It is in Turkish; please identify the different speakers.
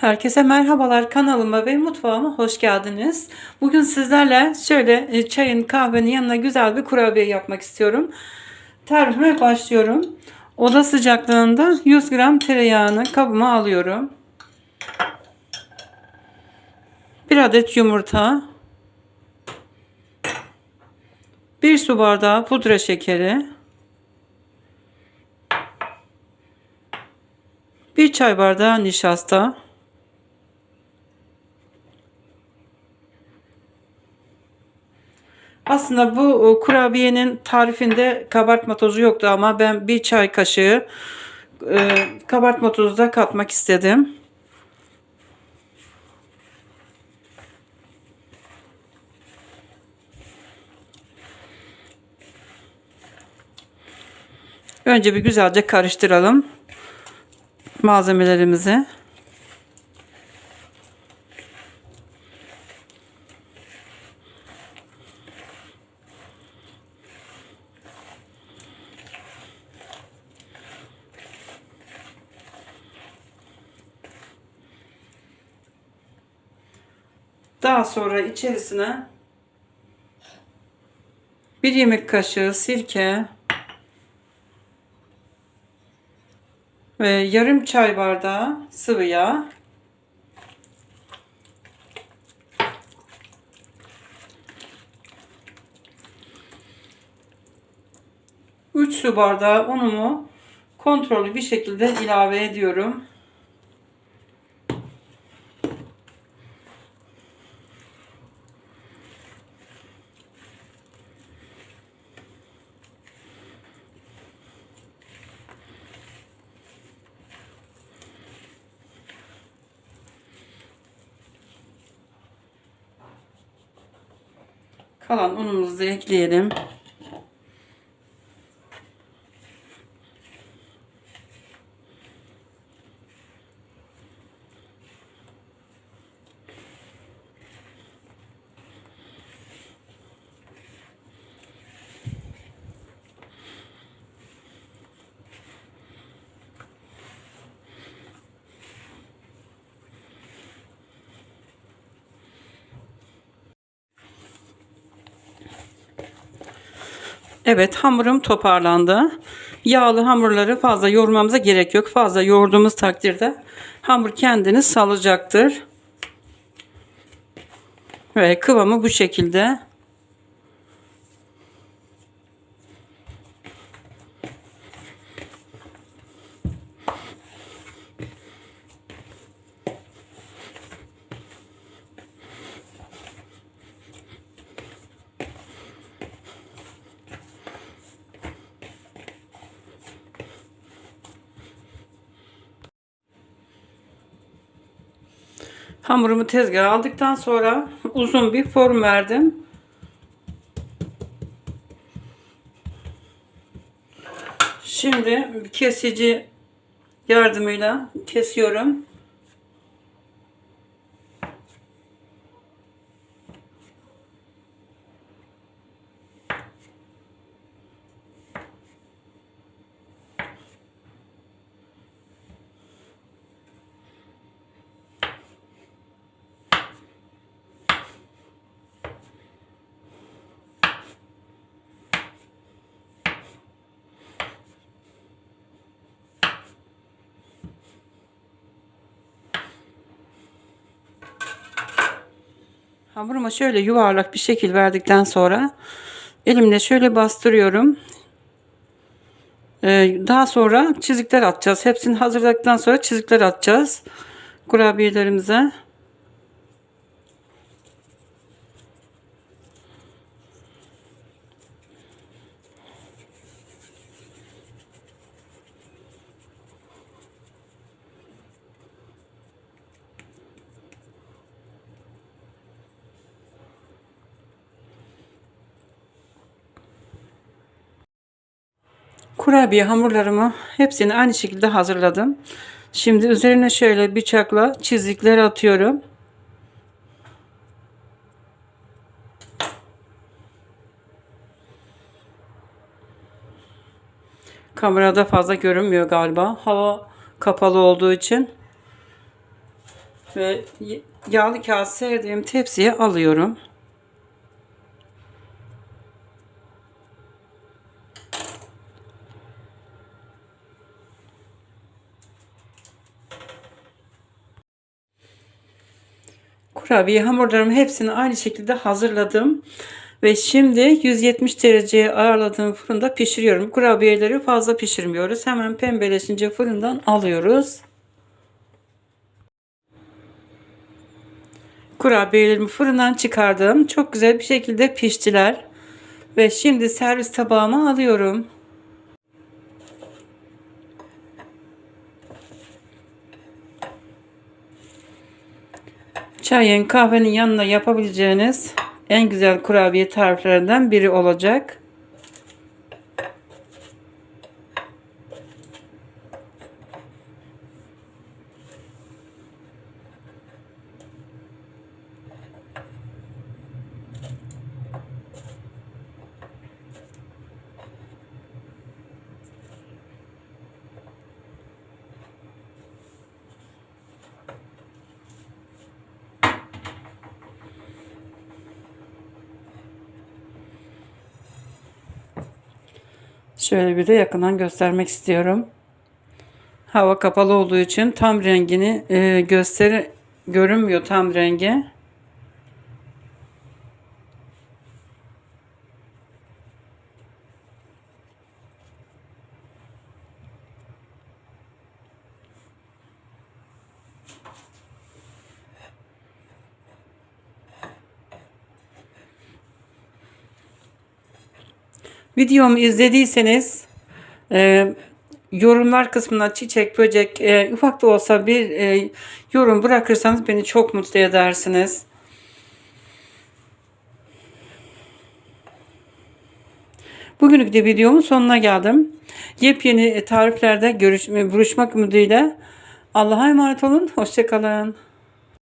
Speaker 1: Herkese merhabalar kanalıma ve mutfağıma hoş geldiniz. Bugün sizlerle şöyle e, çayın kahvenin yanına güzel bir kurabiye yapmak istiyorum. Tarifime başlıyorum. Oda sıcaklığında 100 gram tereyağını kabıma alıyorum. 1 adet yumurta. 1 su bardağı pudra şekeri. 1 çay bardağı nişasta. Aslında bu e, kurabiyenin tarifinde kabartma tozu yoktu ama ben bir çay kaşığı e, kabartma tozu da katmak istedim. Önce bir güzelce karıştıralım malzemelerimizi. Daha sonra içerisine bir yemek kaşığı sirke ve yarım çay bardağı sıvı yağ Üç su bardağı unumu kontrollü bir şekilde ilave ediyorum. Kalan unumuzu ekleyelim. Evet hamurum toparlandı. Yağlı hamurları fazla yoğurmamıza gerek yok. Fazla yoğurduğumuz takdirde hamur kendini salacaktır. Ve kıvamı bu şekilde. Hamurumu tezgaha aldıktan sonra uzun bir form verdim. Şimdi kesici yardımıyla kesiyorum. Hamuruma şöyle yuvarlak bir şekil verdikten sonra elimle şöyle bastırıyorum. Ee, daha sonra çizikler atacağız. Hepsini hazırladıktan sonra çizikler atacağız. Kurabiyelerimize. Kurabiye hamurlarımı hepsini aynı şekilde hazırladım. Şimdi üzerine şöyle bıçakla çizikler atıyorum. Kamerada fazla görünmüyor galiba. Hava kapalı olduğu için. Ve yağlı kağıt serdiğim tepsiye alıyorum. Kurabiye hamurlarımı hepsini aynı şekilde hazırladım. Ve şimdi 170 dereceye ayarladığım fırında pişiriyorum. Kurabiyeleri fazla pişirmiyoruz. Hemen pembeleşince fırından alıyoruz. Kurabiyelerimi fırından çıkardım. Çok güzel bir şekilde piştiler. Ve şimdi servis tabağıma alıyorum. Çayın, kahvenin yanına yapabileceğiniz en güzel kurabiye tariflerinden biri olacak. Şöyle bir de yakından göstermek istiyorum. Hava kapalı olduğu için tam rengini e, gösteri görünmüyor tam rengi. Videomu izlediyseniz e, yorumlar kısmına çiçek, böcek, e, ufak da olsa bir e, yorum bırakırsanız beni çok mutlu edersiniz. Bugünlük de videomun sonuna geldim. Yepyeni tariflerde görüş, buluşmak ümidiyle Allah'a emanet olun. Hoşçakalın.